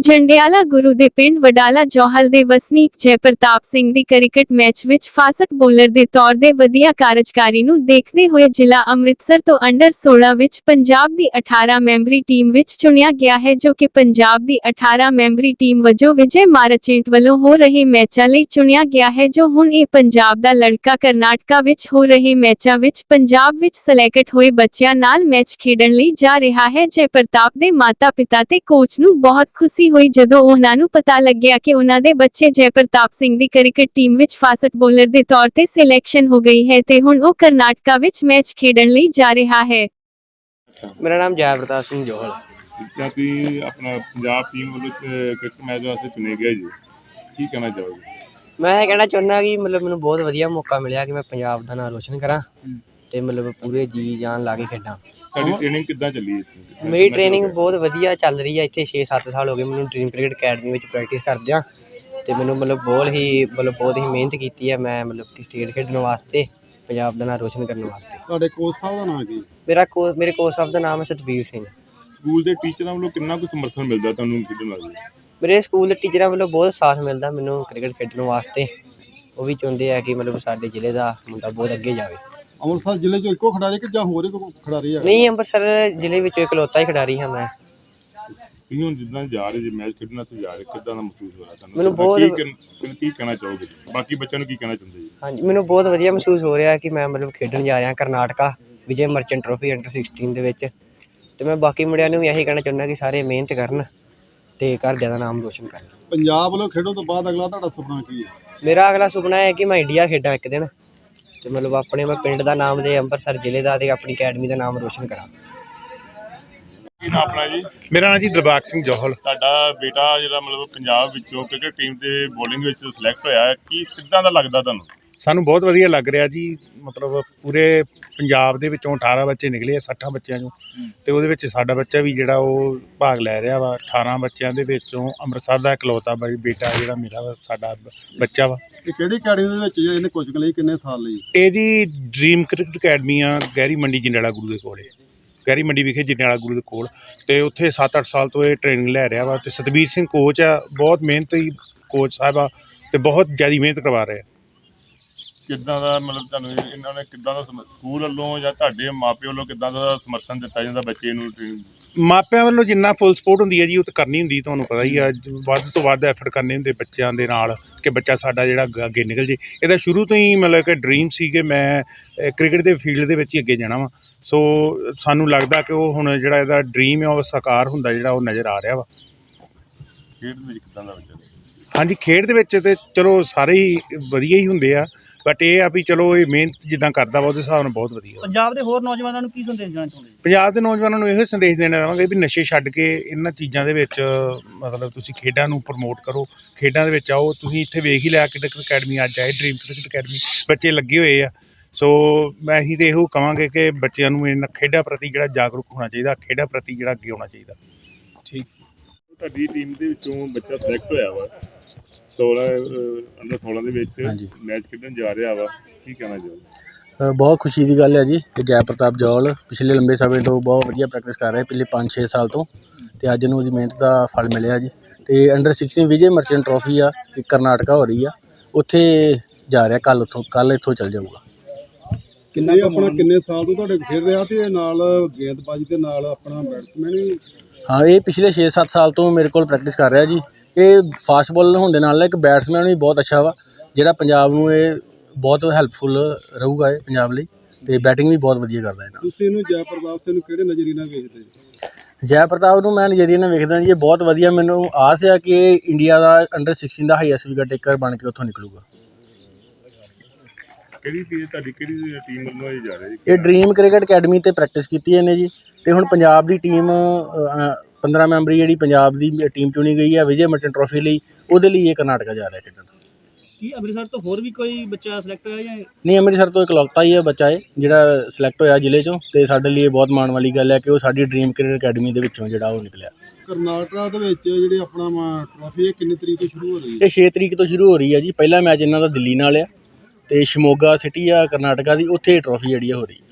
ਜੰਡਿਆਲਾ ਗੁਰੂ ਦੇ ਪਿੰਡ ਵਡਾਲਾ ਜੋਹਲ ਦੇ ਵਸਨੀਕ ਜੈਪ੍ਰਤਾਪ ਸਿੰਘ ਦੀ ਕ੍ਰਿਕਟ ਮੈਚ ਵਿੱਚ ਫਾਸਟ ਬੋਲਰ ਦੇ ਤੌਰ ਦੇ ਵਧੀਆ ਕਾਰਜਕਾਰੀ ਨੂੰ ਦੇਖਦੇ ਹੋਏ ਜ਼ਿਲ੍ਹਾ ਅੰਮ੍ਰਿਤਸਰ ਤੋਂ ਅੰਡਰ 16 ਵਿੱਚ ਪੰਜਾਬ ਦੀ 18 ਮੈਂਬਰੀ ਟੀਮ ਵਿੱਚ ਚੁਣਿਆ ਗਿਆ ਹੈ ਜੋ ਕਿ ਪੰਜਾਬ ਦੀ 18 ਮੈਂਬਰੀ ਟੀਮ ਵਜੋਂ ਵਿਜੇ ਮਾਰਚੈਂਟ ਵੱਲੋਂ ਹੋ ਰਹੇ ਮੈਚਾਂ ਲਈ ਚੁਣਿਆ ਗਿਆ ਹੈ ਜੋ ਹੁਣ ਇਹ ਪੰਜਾਬ ਦਾ ਲੜਕਾ ਕਰਨਾਟਕਾ ਵਿੱਚ ਹੋ ਰਹੇ ਮੈਚਾਂ ਵਿੱਚ ਪੰਜਾਬ ਵਿੱਚ ਸਿਲੈਕਟ ਹੋਏ ਬੱਚਿਆਂ ਨਾਲ ਮੈਚ ਖੇਡਣ ਲਈ ਜਾ ਰਿਹਾ ਹੈ। ਜੈਪ੍ਰਤਾਪ ਦੇ ਮਾਤਾ-ਪਿਤਾ ਤੇ ਕੋਚ ਨੂੰ ਬਹੁਤ ਖੁਸ਼ੀ ਹੋਈ ਜਦੋਂ ਉਹਨਾਂ ਨੂੰ ਪਤਾ ਲੱਗਿਆ ਕਿ ਉਹਨਾਂ ਦੇ ਬੱਚੇ ਜੈ ਪ੍ਰਤਾਪ ਸਿੰਘ ਦੀ ਕ੍ਰਿਕਟ ਟੀਮ ਵਿੱਚ ਫਾਸਟ ਬੋਲਰ ਦੇ ਤੌਰ ਤੇ ਸਿਲੈਕਸ਼ਨ ਹੋ ਗਈ ਹੈ ਤੇ ਹੁਣ ਉਹ ਕਰਨਾਟਕਾ ਵਿੱਚ ਮੈਚ ਖੇਡਣ ਲਈ ਜਾ ਰਿਹਾ ਹੈ। ਮੇਰਾ ਨਾਮ ਜੈ ਪ੍ਰਤਾਪ ਸਿੰਘ ਜੋਹਲ। ਜਿੱਦਾਂ ਤੁਸੀਂ ਆਪਣਾ ਪੰਜਾਬ ਟੀਮ ਵੱਲੋਂ ਕ੍ਰਿਕਟ ਮੈਚ ਵਾਸਤੇ ਚੁਣੇ ਗਏ ਜੀ? ਕੀ ਕਹਿਣਾ ਚਾਹੋਗੇ? ਮੈਂ ਇਹ ਕਹਿਣਾ ਚਾਹੁੰਦਾ ਕਿ ਮਤਲਬ ਮੈਨੂੰ ਬਹੁਤ ਵਧੀਆ ਮੌਕਾ ਮਿਲਿਆ ਕਿ ਮੈਂ ਪੰਜਾਬ ਦਾ ਨਾਮ ਰੋਸ਼ਨ ਕਰਾਂ। ਤੇ ਮਤਲਬ ਪੂਰੇ ਜੀ ਜਾਨ ਲਾ ਕੇ ਖੇਡਾਂ। ਤੁਹਾਡੀ ਟ੍ਰੇਨਿੰਗ ਕਿੱਦਾਂ ਚੱਲੀ ਇੱਥੇ? ਮੇਰੀ ਟ੍ਰੇਨਿੰਗ ਬਹੁਤ ਵਧੀਆ ਚੱਲ ਰਹੀ ਹੈ ਇੱਥੇ 6-7 ਸਾਲ ਹੋ ਗਏ ਮੈਨੂੰ ਡ੍ਰੀਮ ਕ੍ਰਿਕਟ ਅਕੈਡਮੀ ਵਿੱਚ ਪ੍ਰੈਕਟਿਸ ਕਰਦਿਆਂ। ਤੇ ਮੈਨੂੰ ਮਤਲਬ ਬਹੁਤ ਹੀ ਮਤਲਬ ਬਹੁਤ ਹੀ ਮਿਹਨਤ ਕੀਤੀ ਹੈ ਮੈਂ ਮਤਲਬ ਕਿ ਸਟੇਟ ਖੇਡਣ ਵਾਸਤੇ ਪੰਜਾਬ ਦਾ ਨਾਮ ਰੋਸ਼ਨ ਕਰਨ ਵਾਸਤੇ। ਤੁਹਾਡੇ ਕੋਚ ਸਾਹਿਬ ਦਾ ਨਾਮ ਕੀ? ਮੇਰਾ ਕੋ ਮੇਰੇ ਕੋਚ ਸਾਹਿਬ ਦਾ ਨਾਮ ਹੈ ਸਤਬੀਰ ਸਿੰਘ। ਸਕੂਲ ਦੇ ਟੀਚਰਾਂ ਵੱਲੋਂ ਕਿੰਨਾ ਕੁ ਸਮਰਥਨ ਮਿਲਦਾ ਤੁਹਾਨੂੰ ਖੇਡਣ ਵਾਸਤੇ? ਮੇਰੇ ਸਕੂਲ ਦੇ ਟੀਚਰਾਂ ਵੱਲੋਂ ਬਹੁਤ ਸਾਥ ਮਿਲਦਾ ਮੈਨੂੰ ਕ੍ਰਿਕਟ ਖੇਡਣ ਵਾਸਤੇ। ਉਹ ਵੀ ਚਾਹੁੰਦੇ ਆ ਕਿ ਮਤਲਬ ਸਾਡੇ ਜ਼ਿਲ੍ਹੇ ਦਾ ਮੁੰਡਾ ਬਹੁਤ ਅੱਗੇ ਜਾਵੇ। ਅੰਮ੍ਰਿਤਸਰ ਜ਼ਿਲ੍ਹੇ ਚੋਂ ਇੱਕੋ ਖਿਡਾਰੀ ਕਿ ਜਾਂ ਹੋਰ ਕੋਈ ਖਿਡਾਰੀ ਹੈ ਨਹੀਂ ਅੰਮ੍ਰਿਤਸਰ ਜ਼ਿਲ੍ਹੇ ਵਿੱਚੋਂ ਇਕਲੌਤਾ ਹੀ ਖਿਡਾਰੀ ਹਾਂ ਮੈਂ। ਤੁਸੀਂ ਹੁਣ ਜਿੱਦਾਂ ਜਾ ਰਹੇ ਜੀ ਮੈਚ ਖੇਡਣ ਵਾਸਤੇ ਜਾ ਰਹੇ ਕਿੱਦਾਂ ਦਾ ਮਹਿਸੂਸ ਹੋ ਰਿਹਾ ਤੁਹਾਨੂੰ? ਮੈਨੂੰ ਕੀ ਬਹੁਤ- ਕਹਿਣ- ਕੀ ਕਹਿਣਾ ਚਾਹੋਗੇ ਬਾਕੀ ਬੱਚਿਆਂ ਨੂੰ ਕੀ ਕਹਿਣਾ ਚਾਹੁੰਦੇ ਜੀ? ਹਾਂਜੀ ਮੈਨੂੰ ਬਹੁਤ ਵਧੀਆ ਮਹਿਸੂਸ ਹੋ ਰਿਹਾ ਕਿ ਮੈਂ ਮਤਲਬ ਖੇਡਣ ਜਾ ਰਿਹਾ Karnataka Vijay Merchant trophy under 16 ਦੇ ਵਿੱਚ। ਤੇ ਮੈਂ ਬਾਕੀ ਮੁੰਡਿਆਂ ਨੂੰ ਵੀ ਇਹੀ ਕਹਿਣਾ ਚਾਹੁੰਦਾ ਕਿ ਸਾਰੇ ਮਿਹਨਤ ਕਰਨ ਤੇ ਘਰਦਿਆਂ ਦਾ ਨਾਮ ਰੋਸ਼ਨ ਕਰਨ। ਪੰਜਾਬ ਵੱਲੋਂ ਖੇਡੋ ਤੋਂ ਬਾਅਦ ਅਗਲਾ ਤੁਹਾਡਾ ਸੁਪਨਾ ਕੀ ਹੈ? ਮੇਰਾ ਅਗਲਾ ਸੁਪਨਾ ਹੈ ਕਿ ਮੈਂ ਇੰਡੀਆ ਖੇਡਾਂ ਇੱਕ ਦਿਨ। ਤੇ ਮਤਲਬ ਆਪਣੇ ਮੈਂ ਪਿੰਡ ਦਾ ਨਾਮ ਤੇ ਅੰਮ੍ਰਿਤਸਰ ਜ਼ਿਲ੍ਹੇ ਦਾ ਤੇ ਆਪਣੀ ਅਕੈਡਮੀ ਦਾ ਨਾਮ ਰੋਸ਼ਨ ਕਰਾਂ। ਕੀ ਨਾਮ ਆਪਣਾ ਜੀ? ਮੇਰਾ ਨਾਮ ਜੀ ਦਿਲਬਾਗ ਸਿੰਘ ਜੋਹਲ। ਤੁਹਾਡਾ ਬੇਟਾ ਜਿਹੜਾ ਮਤਲਬ ਪੰਜਾਬ ਵਿੱਚੋਂ ਕ੍ਰਿਕਟ ਟੀਮ ਦੇ ਬੋਲਿੰਗ ਵਿੱਚ ਸਿਲੈਕਟ ਹੋਇਆ ਹੈ ਕੀ ਕਿੱਦਾਂ ਦਾ ਲੱਗਦਾ ਤੁਹਾਨੂੰ? ਸਾਨੂੰ ਬਹੁਤ ਵਧੀਆ ਲੱਗ ਰਿਹਾ ਜੀ ਮਤਲਬ ਪੂਰੇ ਪੰਜਾਬ ਦੇ ਵਿੱਚੋਂ 18 ਬੱਚੇ ਨਿਕਲੇ ਆ 60 ਬੱਚਿਆਂ ਚੋਂ। ਤੇ ਉਹਦੇ ਵਿੱਚ ਸਾਡਾ ਬੱਚਾ ਵੀ ਜਿਹੜਾ ਉਹ ਭਾਗ ਲੈ ਰਿਹਾ ਵਾ 18 ਬੱਚਿਆਂ ਦੇ ਵਿੱਚੋਂ ਅੰਮ੍ਰਿਤਸਰ ਦਾ ਇਕਲੌਤਾ ਬਈ ਬੇਟਾ ਜਿਹੜਾ ਮੇਰਾ ਵਾ, ਸਾਡਾ ਬੱਚਾ ਵਾ। ਇਹ ਕਿਹੜੀ ਅਕੈਡਮੀ ਦੇ ਵਿੱਚ ਇਹਨੇ ਕੋਚਿੰਗ ਲਈ ਕਿੰਨੇ ਸਾਲ ਲਈ? ਇਹ ਜੀ ਡ੍ਰੀਮ ਕ੍ਰਿਕਟ ਅਕੈਡਮੀ ਆ ਗਹਿਰੀ ਮੰਡੀ ਜੰਡਿਆਲਾ ਗੁਰੂ ਦੇ ਕੋਲੇ ਗਹਿਰੀ ਮੰਡੀ ਵਿਖੇ ਜੰਡਿਆਲਾ ਗੁਰੂ ਦੇ ਕੋਲ। ਤੇ ਉੱਥੇ 7-8 ਸਾਲ ਤੋਂ ਇਹ ਟ੍ਰੇਨਿੰਗ ਲੈ ਰਿਹਾ ਵਾ। ਤੇ ਸਤਬੀਰ ਸਿੰਘ ਕੋਚ ਆ ਬਹੁਤ ਮਿਹਨਤੀ ਕੋਚ ਸਾਹਿਬ ਆ ਤੇ ਬਹੁਤ ਜ਼ਿਆਦਾ ਮਿਹਨਤ ਕਰਵਾ ਰਹੇ। ਆ ਕਿੱਦਾਂ ਦਾ ਮਤਲਬ ਤੁਹਾਨੂੰ ਇਹ- ਇਹਨਾਂ ਨੇ ਕਿੱਦਾਂ ਦਾ ਸਮ- ਸਕੂਲ ਵੱਲੋਂ ਜਾਂ ਤੁਹਾਡੇ ਮਾਪੇ ਵੱਲੋਂ ਕਿੱਦਾਂ ਦਾ ਸਮਰਥਨ ਦਿੱਤਾ ਜਾਂਦਾ ਬੱਚੇ ਨੂੰ ਮਾਪਿਆਂ ਵੱਲੋਂ ਜਿੰਨਾ ਫੁੱਲ ਸਪੋਰਟ ਹੁੰਦੀ ਹੈ ਜੀ ਉਹ ਤਾਂ ਕਰਨੀ ਹੁੰਦੀ ਤੁਹਾਨੂੰ ਪਤਾ ਹੀ ਆ। ਜ- ਵੱਧ ਤੋਂ ਵੱਧ ਐਫਰਟ ਕਰਨੇ ਹੁੰਦੇ ਬੱਚਿਆਂ ਦੇ ਨਾਲ ਕਿ ਬੱਚਾ ਸਾਡਾ ਜਿਹੜਾ ਅੱਗ- ਅੱਗੇ ਨਿਕਲ ਜੇ। ਇਹਦਾ ਸ਼ੁਰੂ ਤੋਂ ਹੀ ਮਤਲਬ ਕਿ ਡ੍ਰੀਮ ਸੀ ਕਿ ਮੈਂ ਕ੍ਰਿਕਟ ਦੇ ਫੀਲਡ ਦੇ ਵਿੱਚ ਹੀ ਅੱਗੇ ਜਾਣਾ ਵਾ। ਸੋ ਸਾਨੂੰ ਲੱਗਦਾ ਕਿ ਉਹ ਹੁਣ ਜਿਹੜਾ ਇਹਦਾ ਡ੍ਰੀਮ ਹੈ ਉਹ ਸਾਕਾਰ ਹੁੰਦਾ ਜਿਹੜਾ ਉਹ ਨਜ਼ਰ ਆ ਰਿਹਾ ਵਾ। ਖੇਡ ਦੇ ਵਿੱਚ ਕਿੱਦਾਂ ਦਾ ਬੱਚਾ? ਹਾਂਜੀ ਖੇਡ ਦੇ ਵਿੱਚ ਤੇ ਚਲੋ ਸਾਰੇ ਹੀ ਵਧੀਆ ਹੀ ਹੁੰਦੇ ਆ। ਬਟ ਇਹ ਆ ਵੀ ਚਲੋ ਇਹ ਮਿਹਨਤ ਜਿੱਦਾਂ ਕਰਦਾ ਵਾ ਉਹਦੇ ਹਿਸਾਬ ਨਾਲ ਬਹੁਤ ਵਧੀਆ ਪੰਜਾਬ ਦੇ ਹੋਰ ਨੌਜਵਾਨਾਂ ਨੂੰ ਕੀ ਸੰਦੇਸ਼ ਦੇਣਾ ਚਾਹੁੰਦੇ ਪੰਜਾਬ ਦੇ ਨੌਜਵਾਨਾਂ ਨੂੰ ਇਹੋ ਸੰਦੇਸ਼ ਦੇਣਾ ਚਾਹਾਂਗੇ ਵੀ ਨਸ਼ੇ ਛੱਡ ਕੇ ਇਹਨਾਂ ਚੀਜ਼ਾਂ ਦੇ ਵਿੱਚ ਮਤਲਬ ਤੁਸੀਂ ਖੇਡਾਂ ਨੂੰ ਪ੍ਰਮੋਟ ਕਰੋ ਖੇਡਾਂ ਦੇ ਵਿੱਚ ਆਓ ਤੁਸੀਂ ਇੱਥੇ ਵੇਖ ਹੀ ਲਿਆ ਕ੍ਰਿਕਟ ਅਕੈਡਮੀ ਅੱਜ ਆਏ ਡ੍ਰੀਮ ਕ੍ਰਿਕਟ ਅਕੈਡਮੀ ਬੱਚੇ ਲੱਗੇ ਹੋਏ ਆ। ਸੋ ਮੈਂ ਹੀ ਤੇ ਇਹੋ ਕਹਾਂਗੇ ਕਿ ਬੱਚਿਆਂ ਨੂੰ ਇਹਨਾਂ ਖੇਡਾਂ ਪ੍ਰਤੀ ਜਿਹੜਾ ਜਾਗਰੂਕ ਹੋਣਾ ਚਾਹੀਦਾ ਖੇਡਾਂ ਪ੍ਰਤੀ ਜਿਹੜਾ ਅੱਗੇ ਆਉਣਾ ਚਾਹੀਦਾ। ਤੁਹਾਡੀ ਟੀਮ ਦੇ ਵਿੱਚੋਂ ਬੱਚਾ ਸਿਲੈਕਟ ਹੋਇਆ ਵਾ। 16 ਅੰਡਰ 16 ਦੇ ਵਿੱਚ ਹਾਂਜੀ। ਮੈਚ ਖੇਡਣ ਜਾ ਰਿਹਾ ਵਾ। ਕੀ ਕਹਿਣਾ ਚਾਹੋਗੇ? ਅ, ਬਹੁਤ ਖੁਸ਼ੀ ਦੀ ਗੱਲ ਹੈ ਜੀ ਕਿ ਜੈ ਪ੍ਰਤਾਪ ਜੌਲ ਪਿਛਲੇ ਲੰਬੇ ਸਮੇਂ ਤੋਂ ਬਹੁਤ ਵਧੀਆ ਪ੍ਰੈਕਟਿਸ ਕਰ ਰਿਹਾ ਪਿਛਲੇ 5-6 ਸਾਲ ਤੋਂ ਤੇ ਅੱਜ ਨੂੰ ਉਹਦੀ ਮਿਹਨਤ ਦਾ ਫਲ ਮਿਲਿਆ ਜੀ। ਤੇ ਅੰਡਰ 16 ਵਿਜੇ ਮਰਚੈਂਟ ਟਰੋਫੀ ਆ ਇਹ ਕਰਨਾਟਕਾ ਹੋ ਰਹੀ ਆ ਉੱਥੇ ਜਾ ਰਿਹਾ ਕੱਲ ਉੱਥੋਂ ਕੱਲ ਇੱਥੋਂ ਚੱਲ ਜਾਊਗਾ। ਕਿੰਨੇ ਆਪਣਾ ਕਿੰਨੇ ਸਾਲ ਤੋਂ ਤੁਹਾਡੇ ਖੇਡ ਰਿਹਾ ਤੇ ਇਹ ਨਾਲ ਗੇਂਦਬਾਜ਼ੀ ਦੇ ਨਾਲ ਆਪਣਾ ਬੈਟਸਮੈਨ ਵੀ? ਹਾਂ ਇਹ ਪਿਛਲੇ 6-7 ਸਾਲ ਤੋਂ ਮੇਰੇ ਕੋਲ ਪ੍ਰੈਕਟਿਸ ਕਰ ਰਿਹਾ ਜੀ। ਇਹ ਫਾਸਟ ਬੋਲਰ ਹੋਣ ਦੇ ਨਾਲ ਇੱਕ ਬੈਟਸਮੈਨ ਵੀ ਬਹੁਤ ਅੱਛਾ ਵਾ ਜਿਹੜਾ ਪੰਜਾਬ ਨੂੰ ਇਹ ਬਹੁਤ ਹੈਲਪਫੁਲ ਰਹੂਗਾ ਇਹ ਪੰਜਾਬ ਲਈ ਤੇ ਬੈਟਿੰਗ ਵੀ ਬਹੁਤ ਵਧੀਆ ਕਰਦਾ ਇਹ ਨਾਲ ਤੁਸੀਂ ਇਹਨੂੰ ਜੈ ਪ੍ਰਤਾਪ ਸਿੰਘ ਨੂੰ ਕਿਹੜੇ ਨਜ਼ਰੀਏ ਨਾਲ ਵੇਖਦੇ ਜੀ? ਜੈ ਪ੍ਰਤਾਪ ਨੂੰ ਮੈਂ ਨਜ਼ਰੀਏ ਨਾਲ ਵੇਖਦਾ ਜੀ ਇਹ ਬਹੁਤ ਵਧੀਆ ਮੈਨੂੰ ਆਸ ਆ ਕਿ ਇੰਡੀਆ ਦਾ ਅੰਡਰ 16 ਦਾ ਹਾਈਐਸਟ ਵਿਕਟ ਟੇਕਰ ਬਣ ਕੇ ਉੱਥੋਂ ਨਿਕਲੂਗਾ। ਕਿਹੜੀ ਟੀਮ ਤੁਹਾਡੀ ਕਿਹੜੀ ਟੀਮ ਵੱਲੋਂ ਇਹ ਜਾ ਰਿਹਾ ਜੀ? ਇਹ ਡ੍ਰੀਮ ਕ੍ਰਿਕਟ ਅਕੈਡਮੀ ਤੇ ਪ੍ਰੈਕਟਿਸ ਕੀਤੀ ਇਹਨੇ ਜੀ। ਤੇ ਹੁਣ ਪੰਜਾਬ ਦੀ ਟੀਮ 15 ਮੈਂਬਰੀ ਜਿਹੜੀ ਪੰਜਾਬ ਦੀ ਟੀਮ ਚੁਣੀ ਗਈ ਹੈ ਵਿਜੇ ਮਰਚੈਂਟ ਟਰੋਫੀ ਲਈ ਉਹਦੇ ਲਈ ਇਹ ਕਰਨਾਟਕਾ ਜਾ ਰਿਹਾ ਖੇਡਣ। ਕੀ ਅੰਮ੍ਰਿਤਸਰ ਤੋਂ ਹੋਰ ਵੀ ਕੋਈ ਬੱਚਾ ਸਿਲੈਕਟ ਹੋਇਆ ਜਾਂ? ਨਹੀਂ ਅੰਮ੍ਰਿਤਸਰ ਤੋਂ ਇਕਲੌਤਾ ਹੀ ਹੈ ਬੱਚਾ ਇਹ ਜਿਹੜਾ ਸਿਲੈਕਟ ਹੋਇਆ ਜ਼ਿਲ੍ਹੇ ਚੋਂ। ਤੇ ਸਾਡੇ ਲਈ ਇਹ ਬਹੁਤ ਮਾਣ ਵਾਲੀ ਗੱਲ ਹੈ ਕਿ ਉਹ ਸਾਡੀ ਡ੍ਰੀਮ ਕ੍ਰਿਕਟ ਅਕੈਡਮੀ ਦੇ ਵਿੱਚੋਂ ਜਿਹੜਾ ਉਹ ਨਿਕਲਿਆ। ਕਰਨਾਟਕਾ ਦੇ ਵਿੱਚ ਜਿਹੜੀ ਆਪਣਾ ਟਰਾਫੀ ਇਹ ਕਿੰਨੀ ਤਰੀਕ ਤੋਂ ਸ਼ੁਰੂ ਹੋ ਰਹੀ ਹੈ? ਇਹ 6 ਤਰੀਕ ਤੋਂ ਸ਼ੁਰੂ ਹੋ ਰਹੀ ਹੈ ਜੀ। ਪਹਿਲਾ ਮੈਚ ਇਹਨਾਂ ਦਾ ਦਿੱਲੀ ਨਾਲ ਆ। ਤੇ ਸ਼ਿਮੋਗਾ ਸਿਟੀ ਆ ਕਰਨਾਟਕਾ ਦੀ ਉੱਥੇ ਟਰੋਫੀ ਜਿਹੜੀ ਆ ਹੋ ਰਹੀ। ਹੈ